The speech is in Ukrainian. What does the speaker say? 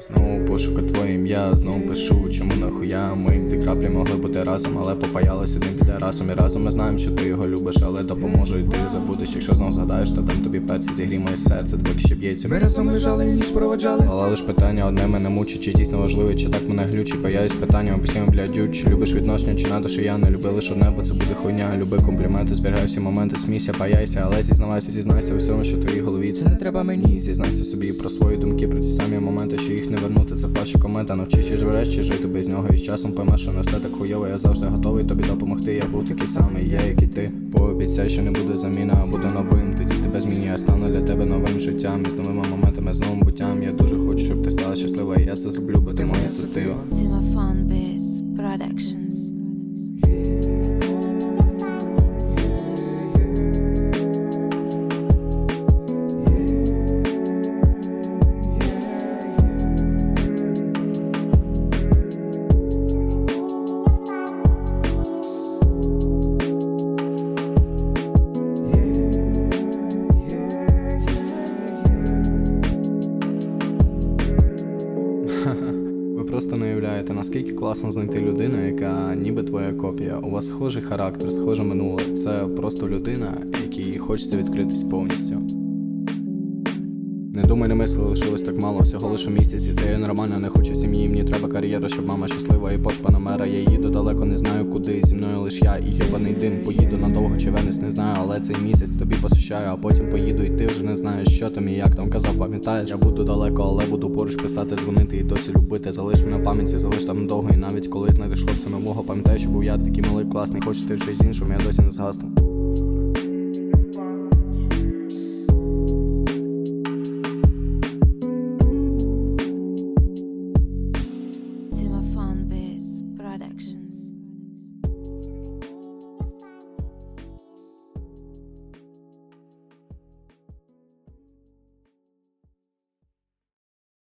Знову пошука твоє ім'я, знову пишу, чому нахуя ми ти краплі могли бути разом, але попаялися одним піде разом і разом ми знаємо, що ти його любиш, але допоможу, і ти забудеш. Якщо знов згадаєш, то дам тобі перці, зігрій моє серце, двоки ще б'ється. Ми разом лежали і ніч проводжали. Але лиш питання одне мене мучить, чи дійсно важливе, чи так мене глючі? Паяюсь питаннями постійно блядю, чи любиш відношення, чи на що я не люби лише одне, бо це буде хуйня. Люби компліменти, зберігай всі моменти, смійся, паяйся, але зізнавайся, зізнайся у всьому, що в твоїй голові. Це не треба мені. Зізнайся собі про свої думки, про ці самі моменти, що їх не вернути. Це вперше комета. Чи живеш, жити без нього. І з часом поймеш, що не все так хуйово. Я завжди готовий тобі допомогти. Я був такий самий, я як і ти. Пообіцяй, що не буде заміна, а буде новим. Тоді тебе змінює, я стану для тебе новим життям. І з новими моментами, з новим буттям. Я дуже хочу, щоб ти стала щаслива. І я це зроблю, бо ти моя сатива. Timo Ви просто не уявляєте, наскільки класно знайти людину, яка ніби твоя копія. У вас схожий характер, схоже минуле. Це просто людина, якій хочеться відкритись повністю. Не думай, не мисли, лишилось так мало, всього лише місяць, і це є нормально, не хочу сім'ї. Мені треба кар'єра, щоб мама щаслива і пошпа на мера. Я їду далеко, не знаю куди. Зі мною лиш я і йобаний дим. Поїду надовго чи вернусь, не знаю, але цей місяць тобі посвящаю, а потім поїду, і ти вже не знаєш, що там і як там казав, пам'ятаєш. Я буду далеко, але буду поруч писати, дзвонити і досі любити. Залиш мене пам'яті, залиш там надовго. І навіть коли знайдеш хлопця нового, пам'ятаю, що був я такий малий класний. Хочеш ти щось з іншим, я досі не згасну. Actions.